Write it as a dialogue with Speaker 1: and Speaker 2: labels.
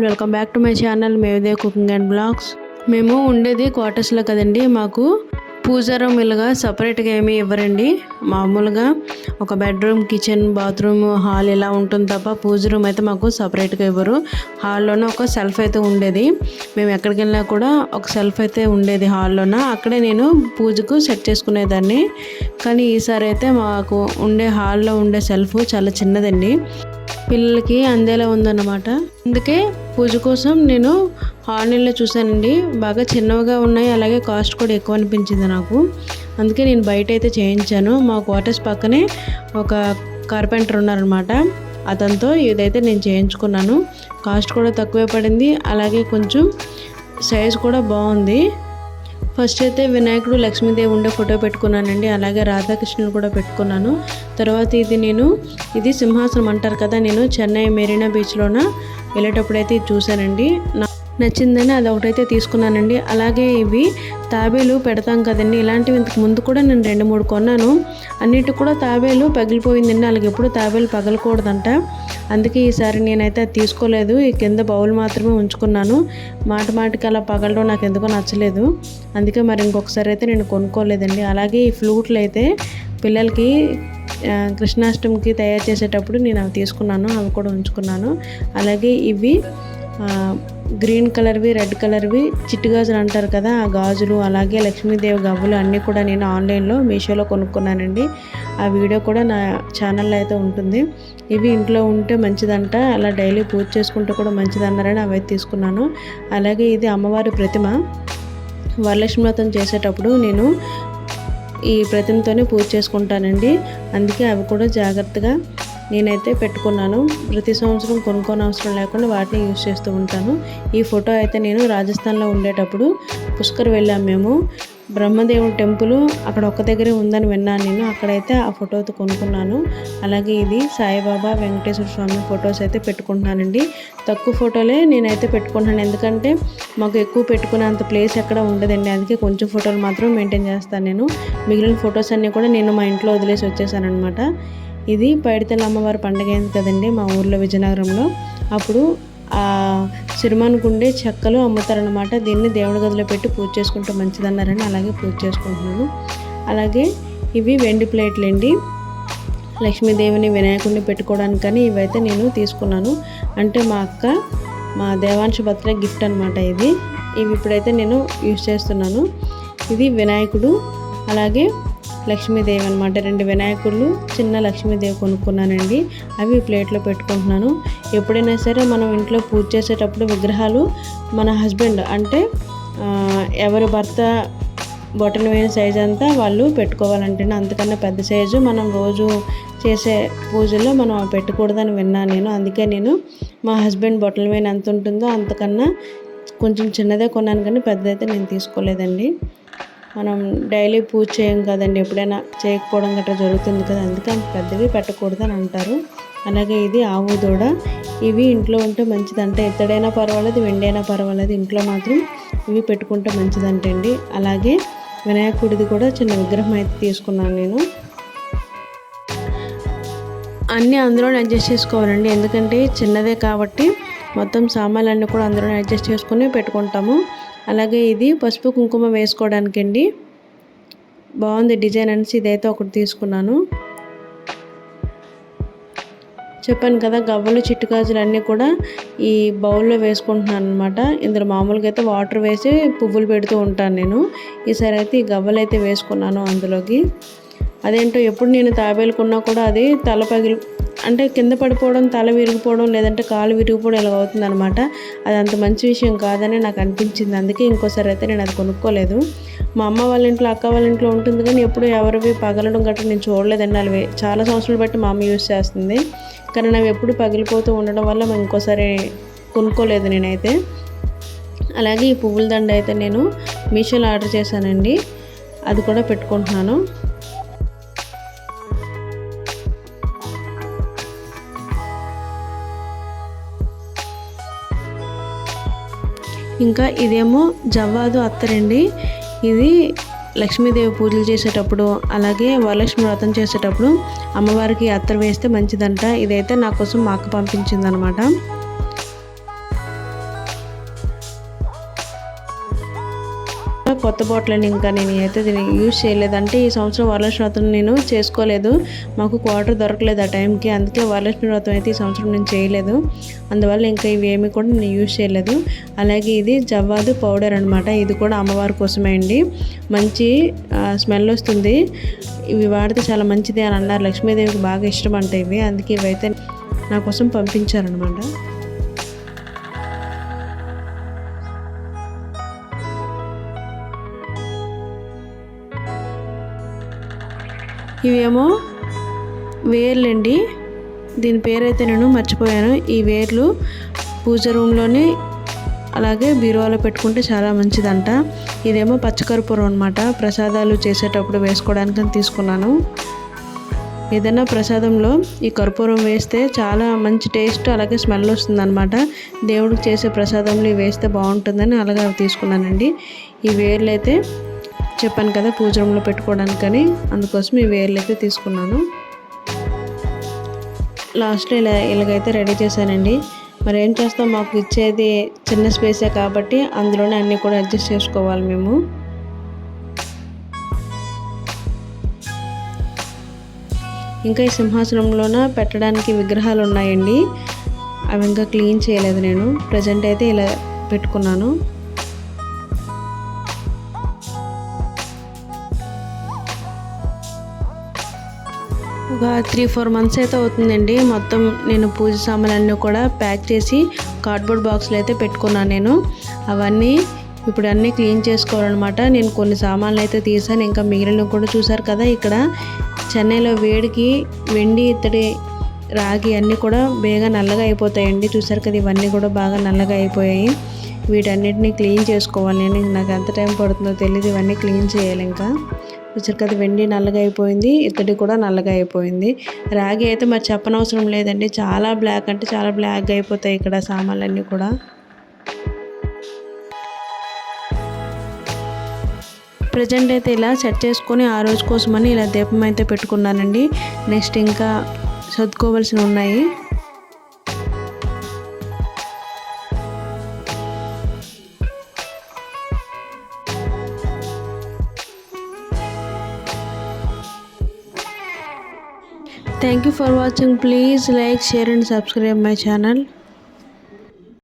Speaker 1: Welcome back to my channel మేవిదే cooking and blogs మేము ఉండేది క్వార్టర్స్లో కదండి మాకు పూజా రూమ్ ఇలాగా సపరేట్గా ఏమీ ఇవ్వరండి మామూలుగా ఒక బెడ్రూమ్ కిచెన్ బాత్రూమ్ హాల్ ఇలా ఉంటుంది తప్ప పూజ రూమ్ అయితే మాకు సపరేట్గా ఇవ్వరు హాల్లోనే ఒక సెల్ఫ్ అయితే ఉండేది మేము ఎక్కడికి వెళ్ళినా కూడా ఒక సెల్ఫ్ అయితే ఉండేది హాల్లోన అక్కడే నేను పూజకు సెట్ చేసుకునేదాన్ని కానీ ఈసారి అయితే మాకు ఉండే హాల్లో ఉండే సెల్ఫ్ చాలా చిన్నదండి పిల్లలకి అందేలా ఉందన్నమాట. అందుకే పూజ కోసం నేను ఆన్లైన్లో చూశానండి. బాగా చిన్నవిగా ఉన్నాయి. అలాగే కాస్ట్ కూడా ఎక్కువ అనిపించింది నాకు. అందుకే నేను బయట అయితే చేయించాను. మా క్వార్టర్స్ పక్కనే ఒక కార్పెంటర్ ఉన్నారనమాట అతనితో ఇదైతే నేను చేయించుకున్నాను. కాస్ట్ కూడా తక్కువే పడింది. అలాగే కొంచెం సైజ్ కూడా బాగుంది. ఫస్ట్ అయితే వినాయకుడు లక్ష్మీదేవి ఉండే ఫోటో పెట్టుకున్నానండి అలాగే రాధాకృష్ణుడు కూడా పెట్టుకున్నాను. తర్వాత ఇది నేను ఇది సింహాసనం అంటారు కదా నేను చెన్నై మెరీనా బీచ్లోన వెళ్ళేటప్పుడు అయితే ఇది చూశానండి. నా నచ్చిందని అది ఒకటైతే తీసుకున్నానండి. అలాగే ఇవి తాబేలు పెడతాం కదండి. ఇలాంటివి ఇంతకు ముందు కూడా నేను రెండు మూడు కొన్నాను. అన్నిటి కూడా తాబేలు పగిలిపోయిందండి. అలాగే ఎప్పుడు తాబేలు పగలకూడదంట. అందుకే ఈసారి నేనైతే అది తీసుకోలేదు. ఈ కింద బౌల్ మాత్రమే ఉంచుకున్నాను. మాట మాటికి అలా పగలడం నాకు ఎందుకో నచ్చలేదు. అందుకే మరి ఇంకొకసారి అయితే నేను కొనుక్కోలేదండి. అలాగే ఈ ఫ్లూట్లు అయితే పిల్లలకి కృష్ణాష్టమికి తయారు చేసేటప్పుడు నేను అవి తీసుకున్నాను. అవి కూడా ఉంచుకున్నాను. అలాగే ఇవి గ్రీన్ కలర్వి రెడ్ కలర్వి చిట్టు గాజులు అంటారు కదా ఆ గాజులు అలాగే లక్ష్మీదేవి గవ్వలు అన్నీ కూడా నేను ఆన్లైన్లో మీషోలో కొనుక్కున్నానండి. ఆ వీడియో కూడా నా ఛానల్లో అయితే ఉంటుంది. ఇవి ఇంట్లో ఉంటే మంచిదంట అలా డైలీ పూజ చేసుకుంటే కూడా మంచిదన్నారని అవి తీసుకున్నాను. అలాగే ఇది అమ్మవారి ప్రతిమ. వరలక్ష్మి వ్రతం చేసేటప్పుడు నేను ఈ ప్రతిమతోనే పూజ చేసుకుంటానండి. అందుకే అవి కూడా జాగ్రత్తగా నేనైతే పెట్టుకున్నాను. ప్రతి సంవత్సరం కొనుక్కోని అవసరం లేకుండా వాటిని యూజ్ చేస్తూ ఉంటాను. ఈ ఫోటో అయితే నేను రాజస్థాన్లో ఉండేటప్పుడు పుష్కర్ వెళ్ళాము మేము. బ్రహ్మదేవుడి టెంపుల్ అక్కడ ఒక్క దగ్గరే ఉందని విన్నాను నేను. అక్కడైతే ఆ ఫోటోతో కొనుక్కున్నాను. అలాగే ఇది సాయిబాబా వెంకటేశ్వర స్వామి ఫొటోస్ అయితే పెట్టుకుంటున్నానండి. తక్కువ ఫోటోలే నేనైతే పెట్టుకుంటున్నాను. ఎందుకంటే మాకు ఎక్కువ పెట్టుకునేంత ప్లేస్ ఎక్కడ ఉండదండి. అందుకే కొంచెం ఫోటోలు మాత్రం మెయింటైన్ చేస్తాను నేను. మిగిలిన ఫొటోస్ అన్నీ కూడా నేను మా ఇంట్లో వదిలేసి వచ్చేసాను అనమాట ఇది పైడితల్లి అమ్మవారి పండుగ అయింది కదండి మా ఊర్లో విజయనగరంలో. అప్పుడు ఆ సిరిమానికి చెక్కలు అమ్ముతారనమాట దీన్ని దేవుడి గదిలో పెట్టి పూజ చేసుకుంటే మంచిదన్నారని అలాగే పూజ చేసుకుంటున్నాను. అలాగే ఇవి వెండి ప్లేట్లు అండి లక్ష్మీదేవిని వినాయకుడిని పెట్టుకోవడానికని ఇవైతే నేను తీసుకున్నాను. అంటే మా అక్క మా దేవాంశ బర్త్డే గిఫ్ట్ అనమాట ఇది. ఇవి ఇప్పుడైతే నేను యూజ్ చేస్తున్నాను. ఇది వినాయకుడు అలాగే లక్ష్మీదేవి అనమాట రెండు వినాయకుళ్ళు చిన్న లక్ష్మీదేవి కొనుక్కున్నానండి. అవి ప్లేట్లో పెట్టుకుంటున్నాను. ఎప్పుడైనా సరే మనం ఇంట్లో పూజ చేసేటప్పుడు విగ్రహాలు మన హస్బెండ్ అంటే ఎవరి భర్త బొటన్ వేయని సైజ్ అంతా వాళ్ళు పెట్టుకోవాలంటే అంతకన్నా పెద్ద సైజు మనం రోజు చేసే పూజల్లో మనం పెట్టకూడదని విన్నాను నేను. అందుకే నేను మా హస్బెండ్ బొటన్ వేయని ఎంత ఉంటుందో అంతకన్నా కొంచెం చిన్నదే కొన్నాను కానీ పెద్దదైతే నేను తీసుకోలేదండి. మనం డైలీ పూజ చేయం కదండి ఎప్పుడైనా చేయకపోవడం గట్రా జరుగుతుంది కదా అందుకే అంత పెద్దవి పెట్టకూడదు అని అంటారు. అలాగే ఇది ఆవు దూడ. ఇవి ఇంట్లో ఉంటే మంచిదంట. ఎత్తడైనా పర్వాలేదు వెండైనా పర్వాలేదు ఇంట్లో మాత్రం ఇవి పెట్టుకుంటే మంచిదంటండి. అలాగే వినాయకుడిది కూడా చిన్న విగ్రహం అయితే తీసుకున్నాను నేను. అన్నీ అందులోనే అడ్జస్ట్ చేసుకోవాలండి. ఎందుకంటే చిన్నదే కాబట్టి మొత్తం సామాన్లన్నీ కూడా అందులోనే అడ్జస్ట్ చేసుకుని పెట్టుకుంటాము. అలాగే ఇది పసుపు కుంకుమ వేసుకోవడానికి అండి బాగుంది డిజైన్ అనేసి ఇదైతే ఒకటి తీసుకున్నాను. చెప్పాను కదా గవ్వలు చిట్టుకాజులు అన్నీ కూడా ఈ బౌల్లో వేసుకుంటున్నాను అనమాట ఇందులో మామూలుగా అయితే వాటర్ వేసి పువ్వులు పెడుతూ ఉంటాను నేను. ఈసారి అయితే ఈ గవ్వలు అయితే వేసుకున్నాను అందులోకి. అదేంటో ఎప్పుడు నేను తాబేలుకున్నా కూడా అది తల పగిలి అంటే కింద పడిపోవడం తల విరిగిపోవడం లేదంటే కాలు విరిగిపోవడం ఇలా అవుతుంది అనమాట అది అంత మంచి విషయం కాదని నాకు అనిపించింది. అందుకే ఇంకోసారి అయితే నేను అది కొనుక్కోలేదు. మా అమ్మ వాళ్ళ ఇంట్లో అక్క వాళ్ళ ఇంట్లో ఉంటుంది కానీ ఎప్పుడు ఎవరివి పగలడం గట్రా నేను చూడలేదండి. అవి చాలా సంవత్సరాలు బట్టి మా అమ్మ యూస్ చేస్తుంది. కానీ అవి ఎప్పుడు పగిలిపోతూ ఉండడం వల్ల మేము ఇంకోసారి కొనుక్కోలేదు నేనైతే. అలాగే ఈ పువ్వుల దండ అయితే నేను మీషోలో ఆర్డర్ చేశానండి. అది కూడా పెట్టుకుంటున్నాను. ఇంకా ఇదేమో జవ్వాదు అత్తరండి. ఇది లక్ష్మీదేవి పూజలు చేసేటప్పుడు అలాగే వరలక్ష్మి వ్రతం చేసేటప్పుడు అమ్మవారికి అత్తరు వేస్తే మంచిదంట. ఇదైతే నా కోసం మా అక్క పంపించింది కొత్త బాటిల్ ఇంకా నేను అయితే దీన్ని యూజ్ చేయలేదు అంటే ఈ సంవత్సరం వరలక్ష్మి వ్రతం నేను చేసుకోలేదు. మాకు క్వార్టర్ దొరకలేదు ఆ టైంకి అందుకే వరలక్ష్మి వ్రతం అయితే ఈ సంవత్సరం నేను చేయలేదు. అందువల్ల ఇంకా ఇవి ఏమి కూడా నేను యూజ్ చేయలేదు. అలాగే ఇది జవ్వాదు పౌడర్ అనమాట ఇది కూడా అమ్మవారి కోసమే అండి. మంచి స్మెల్ వస్తుంది. ఇవి వాడితే చాలా మంచిది అని అన్నారు. లక్ష్మీదేవికి బాగా ఇష్టం అంట ఇవి. అందుకే ఇవైతే నా కోసం పంపించారనమాట ఇవేమో వేర్లండి. దీని పేరైతే నేను మర్చిపోయాను. ఈ వేర్లు పూజ రూమ్లోని అలాగే బీరువాలో పెట్టుకుంటే చాలా మంచిదంట. ఇదేమో పచ్చకర్పూరం అనమాట ప్రసాదాలు చేసేటప్పుడు వేసుకోవడానికి తీసుకున్నాను. ఏదైనా ప్రసాదంలో ఈ కర్పూరం వేస్తే చాలా మంచి టేస్ట్ అలాగే స్మెల్ వస్తుందన్నమాట. దేవుడికి చేసే ప్రసాదంలో వేస్తే బాగుంటుందని అలాగే తీసుకున్నానండి. ఈ వేర్లు అయితే చెప్పాను కదా పూజ రూమ్లో పెట్టుకోవడానికని. అందుకోసం ఈ వేర్లు అయితే తీసుకున్నాను. లాస్ట్లో ఇలా ఇలాగైతే రెడీ చేశానండి. మరి ఏం చేస్తాం మాకు ఇచ్చేది చిన్న స్పేసే కాబట్టి అందులోనే అన్నీ కూడా అడ్జస్ట్ చేసుకోవాలి మేము. ఇంకా ఈ సింహాసనంలోన పెట్టడానికి విగ్రహాలు ఉన్నాయండి. అవి ఇంకా క్లీన్ చేయలేదు నేను. ప్రజెంట్ అయితే ఇలా పెట్టుకున్నాను. ఒక త్రీ ఫోర్ మంత్స్ అయితే అవుతుందండి. మొత్తం నేను పూజ సామాన్లన్నీ కూడా ప్యాక్ చేసి కార్డ్బోర్డ్ బాక్స్లో అయితే పెట్టుకున్నాను నేను. అవన్నీ ఇప్పుడు అన్నీ క్లీన్ చేసుకోవాలన్నమాట. నేను కొన్ని సామాన్లు అయితే తీసాను. ఇంకా మిగిలిన కూడా చూసారు కదా ఇక్కడ. చెన్నైలో వేడికి వెండి ఇత్తడి రాగి అన్నీ కూడా బేగా నల్లగా అయిపోతాయండి. చూసారు కదా ఇవన్నీ కూడా బాగా నల్లగా అయిపోయాయి. వీటన్నిటిని క్లీన్ చేసుకోవాలి. నేను నాకు ఎంత టైం పడుతుందో తెలియదు ఇవన్నీ క్లీన్ చేయాలి ఇంకా. చూసారు కదా వెండి నల్లగా అయిపోయింది ఇత్తడి కూడా నల్లగా అయిపోయింది. రాగి అయితే మరి చెప్పనవసరం లేదండి. చాలా బ్లాక్ అంటే చాలా బ్లాక్గా అయిపోతాయి ఇక్కడ సామాన్లన్నీ కూడా. ప్రజెంట్ అయితే ఇలా సెట్ చేసుకొని ఆ రోజు కోసమని ఇలా దీపం అయితే పెట్టుకున్నానండి. నెక్స్ట్ ఇంకా చదువుకోవాల్సినవి ఉన్నాయి. Thank you for watching. Please like, share and subscribe my channel.